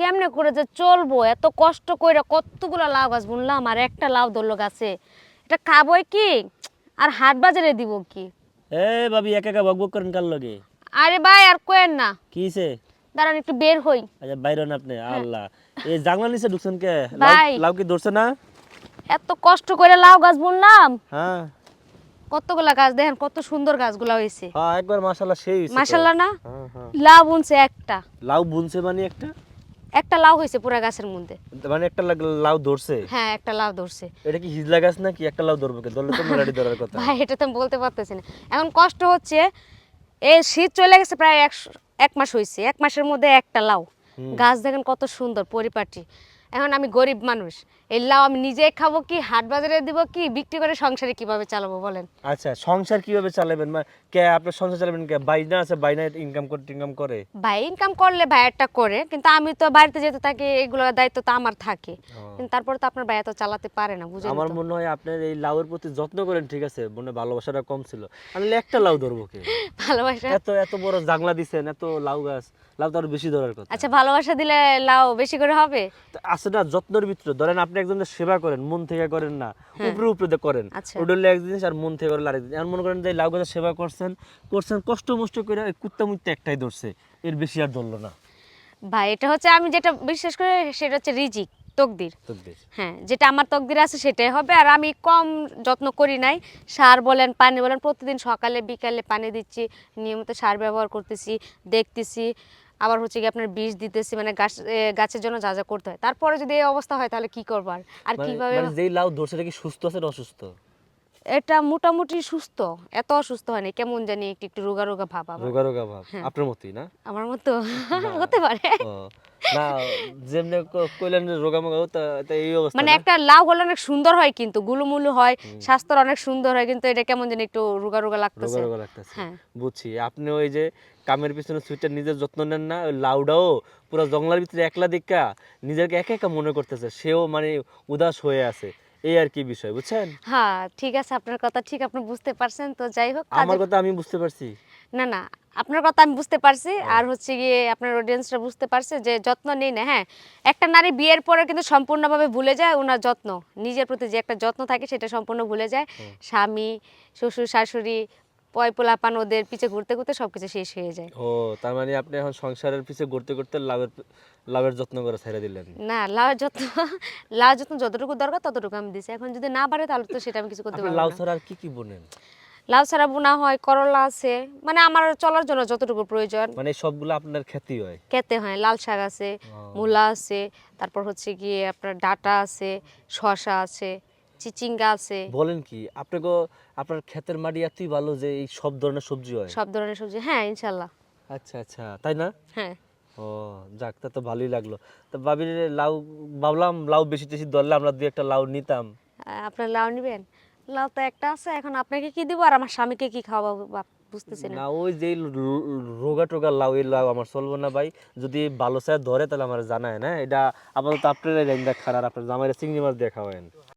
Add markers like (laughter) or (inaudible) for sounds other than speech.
কেমনে করে যে চলবো? এত কষ্ট করে কতগুলো লাউ গাছ বুনলাম আর একটা লাউ ধরলো গাছে। এটা খাবই কি? আর হাট বাজারে দিব কি? এ ভাবি একা একা বকবক করেন কার লগে? আরে ভাই আর কোয়েন না। কিছে দাঁড়ান একটু বের হই। আচ্ছা বাইরে না আপনি আল্লাহ। এই জাংলা নিচে ঢুকছেন কে? লাউ- কি ধরছে না? এত কষ্ট করে লাউ গাছ বুনলাম। হ্যাঁ। কতগুলা গাছ দেখেন কত সুন্দর গাছগুলা হয়েছে হ্যাঁ একবার মাশাআল্লাহ সেই। মাসাল্লাহ না? হ্যাঁ হ্যাঁ। লাউ বুনছে একটা। লাউ বুনছে মানে একটা? একটা লাউ হয়েছে পুরা গাছের মধ্যে। মানে একটা লাউ ধরছে? হ্যাঁ একটা লাউ ধরছে। এটা কি হিজলা গাছ নাকি একটা লাউ ধরবে কে? ধরলে তো মেলাডি ধরার কথা। ভাই এটা তো আমি বলতে পারতেছি না। এখন কষ্ট হচ্ছে এই শীত চলে গেছে প্রায় এক এক মাস হয়েছে এক মাসের মধ্যে একটা লাউ। গাছ দেখেন কত সুন্দর পরিপাটি। এখন আমি গরিব মানুষ। এই লাউ আমি নিজে খাব কি হাট বাজারে দিব কি বিক্রি করে সংসারে কীভাবে চালাবো বলেন? আচ্ছা সংসার কীভাবে চালাবেন? মানে কে আপনার সংসার চালাবেন কে? বাইনা আছে? বাইনা ইনকাম করতে ইনকাম করে? ভাই ইনকাম করলে ভাইয়ারটা করে কিন্তু আমি তো বাড়িতে যেতে থাকি এগুলোর দায়িত্ব তো আমার থাকে। কিন্তু তারপরে তো আপনার ভাইয়া তো চালাতে পারে না বুঝেন আমার মনে হয় আপনার এই লাউয়ের প্রতি যত্ন করেন ঠিক আছে? মনে ভালোবাসাটা কম ছিল। আমি একটা লাউ ধরবো কে? (laughs) ভালোবাসা? এত এত বড় জাংলা দিছেন এত লাউ গাছ। লাউ তো আরও বেশি ধরার কথা। আচ্ছা ভালোবাসা দিলে লাউ বেশি করে হবে? আছে না যত্নের ভিতরে। ধরেন আপনি একজনের সেবা করেন মন থেকে করেন না উপরে উপরে করেন। আচ্ছা। ওটা হলো এক জিনিস আর মন থেকে করলে আরেক জিনিস। এমন মনে করেন যে লাউ গাছের সেবা করছেন করছেন কষ্ট মষ্ট করে ওই কুত্তা মুত্তা একটাই ধরছে। এর বেশি আর ধরলো না। ভাই এটা হচ্ছে আমি যেটা বিশ্বাস করি সেটা হচ্ছে রিজিক তকদির। হ্যাঁ যেটা আমার তকদির আছে সেটাই হবে। আর আমি কম যত্ন করি নাই। সার বলেন পানি বলেন প্রতিদিন সকালে বিকালে পানি দিচ্ছি। নিয়মিত সার ব্যবহার করতেছি দেখতেছি। আবার হচ্ছে কি আপনার বিষ দিতেছি মানে গাছ গাছের জন্য যা যা করতে হয়। তারপরে যদি এই অবস্থা হয় তাহলে কি করবার আর? আর মানে কীভাবে মানে যেই লাউ ধরছে এটা কি সুস্থ আছে না অসুস্থ? এটা মোটামুটি সুস্থ। এত অসুস্থ হয়নি কেমন জানি একটু একটু রোগা রোগা ভাব রোগা রোগা ভাব। হ্যাঁ। আপনার মতই না? আমার মতো? হতে পারে। না যেমনি কইলেন রোগা মোগা তা এই অবস্থা মানে একটা লাউ হলে অনেক সুন্দর হয় কিন্তু গুলুমুলু হয় স্বাস্থ্যর অনেক সুন্দর হয় কিন্তু এটা কেমন জানি একটু রোগা রোগা রোগা লাগতেছে। রোগা লাগতেছে। হ্যাঁ। বুঝছি। আপনি ওই যে কামের পিছনে সুইটার নিজের যত্ন নেন না ওই লাউডাও পুরো জঙ্গলের ভিতরে একলা দেখা নিজেকে একা একা মনে করতেছে সেও মানে উদাস হয়ে আছে। এই আর কি বিষয় বুঝছেন? হ্যাঁ ঠিক আছে আপনার কথা ঠিক আপনি বুঝতে পারছেন তো যাই হোক আমার কথা আমি বুঝতে পারছি। না না আপনার কথা আমি বুঝতে পারছি। আর হচ্ছে গিয়ে আপনার অডিয়েন্সরা বুঝতে পারছে যে যত্ন নেই না হ্যাঁ? একটা নারী বিয়ের পরে কিন্তু সম্পূর্ণভাবে ভুলে যায় ওনার যত্ন। নিজের প্রতি যে একটা যত্ন থাকে সেটা সম্পূর্ণ ভুলে যায়। স্বামী শ্বশুর শাশুড়ি পয় পোলাপান ওদের পিছে ঘুরতে ঘুরতে সবকিছু শেষ হয়ে যায়। ও তার মানে আপনি এখন সংসারের পিছে ঘুরতে ঘুরতে লাভের লাভের যত্ন করে ছেড়ে দিলেন। না লাউ যত্ন লাউ যত্ন যতটুকু দরকার ততটুকু আমি দিছি। এখন যদি না পারে তাহলে তো সেটা আমি কিছু করতে পারব লাউ ছাড়া আর কি কি বোনেন? লাউ ছাড়া বোনা হয় করলা আছে। মানে আমার চলার জন্য যতটুকু প্রয়োজন। মানে সবগুলো আপনার খ্যাতি হয়? খেতে হয় লাল শাক আছে মূলা আছে তারপর হচ্ছে গিয়ে আপনার ডাটা আছে শসা আছে চিচিঙ্গা আছে। বলেন কি আপনাকে আপনার ক্ষেতের মাটি এতই ভালো যে এই সব ধরনের সবজি হয়? সব ধরনের সবজি হ্যাঁ ইনশাল্লাহ। আচ্ছা আচ্ছা তাই না? হ্যাঁ। ও যাক তা তো ভালোই লাগল। তো ভাবির লাউ ভাবলাম লাউ বেশি টেশি ধরলে আমরা দুই একটা লাউ নিতাম। আপনার লাউ নেবেন? লাউ তো একটা আছে, এখন আপনাকে কি দিব আর আমার স্বামীকে কি খাওয়াবো বুঝতেছি না, ওই যে রোগা টোগা লাউ, এই লাউ আমার চলবো না ভাই। যদি ভালো চায় ধরে তাহলে আমার জানায় না, এটা আপাতত আপনার খারাপ আপনার জামাইরা চিংড়ি মাছ দিয়ে খাওয়ায়েন।